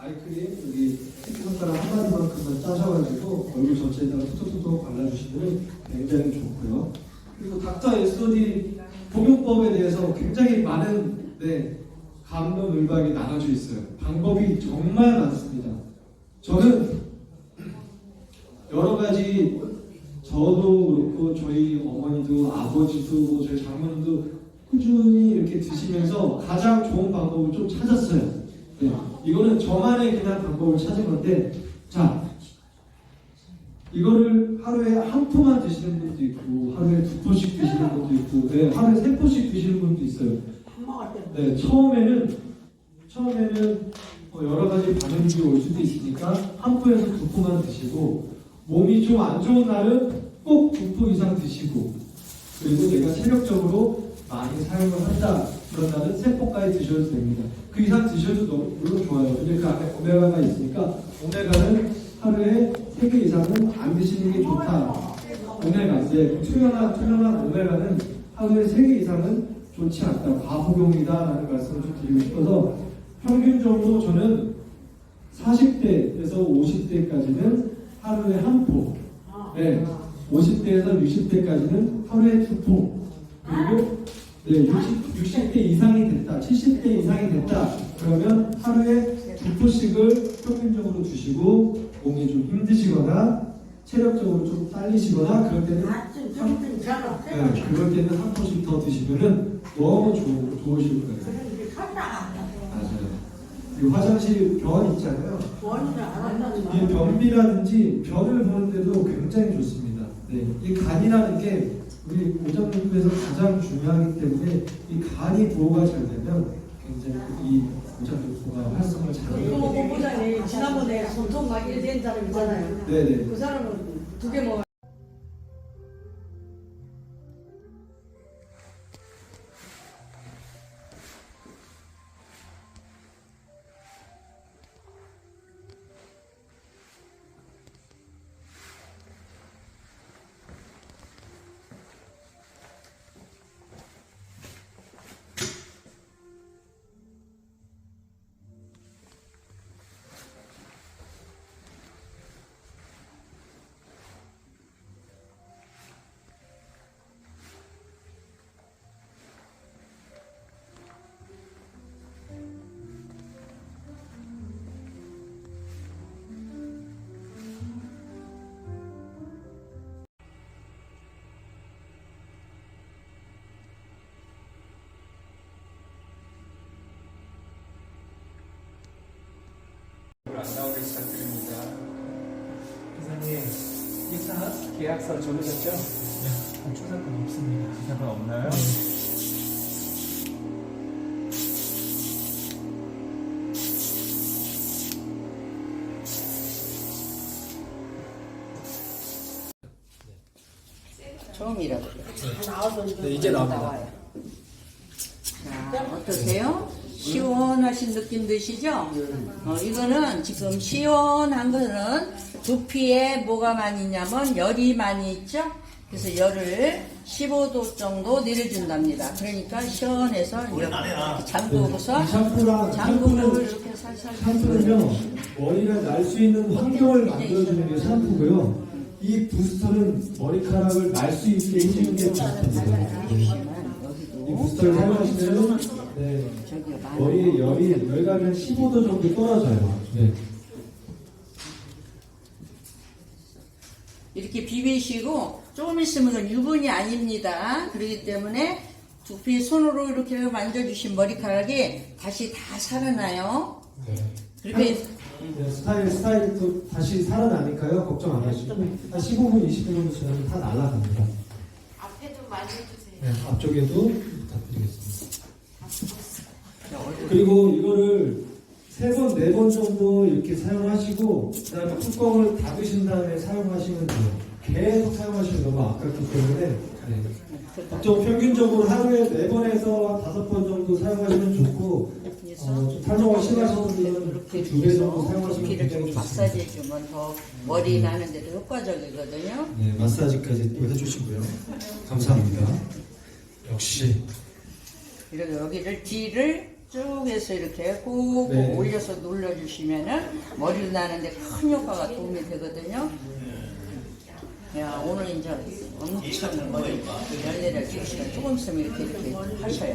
아이크림 여기 새끼 손가락 한 마디만큼만 짜셔가지고 얼굴 전체에다가 톡톡톡 발라주시면 굉장히 좋고요. 그리고 닥터 에스토디 복용법에 대해서 굉장히 많은 네, 감론 을박이 나눠져 있어요. 방법이 정말 많습니다. 저는 여러 가지 저도 그렇고 저희 어머니도 아버지도 뭐 저희 장모님도 꾸준히 이렇게 드시면서 가장 좋은 방법을 좀 찾았어요. 네, 이거는 저만의 그냥 방법을 찾은 건데, 자, 이거를 하루에 한 포만 드시는 분도 있고, 하루에 두 포씩 드시는 분도 있고, 네, 하루에 세 포씩 드시는 분도 있어요. 네, 처음에는 처음에는 뭐 여러 가지 반응이 올 수도 있으니까 한 포에서 두 포만 드시고 몸이 좀 안 좋은 날은 꼭 두 포 이상 드시고 그리고 내가 체력적으로 많이 사용을 한다 그런 날은 세 포까지 드셔도 됩니다. 그 이상 드셔도 물론 좋아요. 근데 그 안에 오메가가 있으니까 오메가는 하루에 세개 이상은 안 드시는 게 좋다. 오메가 이제 투명한 투명한 오메가는 하루에 세개 이상은 좋지 않다. 과복용이다라는 말씀을 좀 드리고 싶어서 평균적으로 저는 40대에서 50대까지는 하루에 한 포, 네, 50대에서 60대까지는 하루에 두 포, 그리고 네, 60, 60 대 이상이 됐다, 70대 이상이 됐다. 그러면 하루에 두 포씩을 평균적으로 드시고 몸이 좀 힘드시거나 체력적으로 좀 딸리시거나 그럴 때는 점심 저녁 네, 그럴 때는 한 포씩 더 드시면은 너무 좋, 좋으실 거예요. 맞아요. 이 화장실 변 있잖아요. 이 변비라든지 변을 보는데도 굉장히 좋습니다. 네, 이 간이라는 게 우리 오장육부에서 가장 중요하기 때문에 이 간이 보호가 잘 되면 굉장히 이 오장육부가 활성을 잘 이거 해요. 먹고 보자니 지난번에 손톱 막 이래 된 사람 있잖아요. 네네. 그 사람은 두 개 먹어. 안 나오게 부탁드립니다. 이사님, 이사 계약서 적으셨죠? 네. 초상권 없습니다. 초상권 없나요? 처음이라고. 나와서 네, 이제 나옵니다. 나와요. 자, 어떠세요? 시원하신 느낌 드시죠? 어, 이거는 지금 시원한 거는 두피에 뭐가 많이 있냐면 열이 많이 있죠? 그래서 열을 15도 정도 내려준답니다. 그러니까 시원해서 이렇게 잠그고서 이 샴푸랑 잠그고 샴푸는 이렇게 살살 샴푸는요 머리가 날수 있는 환경을 만들어주는 게 샴푸고요. 이 부스터는 머리카락을 날 수 있게 해주는 게 부스터입니다. 이 여기도 부스터를 사용하시면 네, 머리의 열이 열감이 한 15도 정도 떨어져요. 네. 이렇게 비비시고 조금 있으면 유분이 아닙니다. 그렇기 때문에 두피 손으로 이렇게 만져주신 머리카락이 다시 다 살아나요. 그렇게 네, 스타일 스타일이 또 다시 살아나니까요. 걱정 안 하시고 한 15분 20분 정도 지나면 다 날아갑니다. 앞에도 만져주세요. 네, 앞쪽에도 부탁드리겠습니다. 그리고 이거를 세 번, 네 번 정도 이렇게 사용하시고, 그 다음에 뚜껑을 닫으신 다음에 사용하시면 돼요. 계속 사용하시면 너무 아깝기 때문에, 네. 평균적으로 하루에 네 번에서 다섯 번 정도 사용하시면 좋고, 어, 좀 탈모가 심하신 분들은 이렇게 두배 정도 사용하시면 굉장히 좀 좋습니다. 마사지 해주면 더 머리 나는 데도 효과적이거든요. 네, 마사지까지 또 해주시고요. 감사합니다. 역시. 그리고 여기를 뒤를 쭉 해서 이렇게 꾹 네. 올려서 눌러주시면은 머리를 나는데 큰 효과가 도움이 되거든요. 야, 오늘 이제 엄청 머리 열내를 주시면 조금 있으면 이렇게 이렇게 하셔요.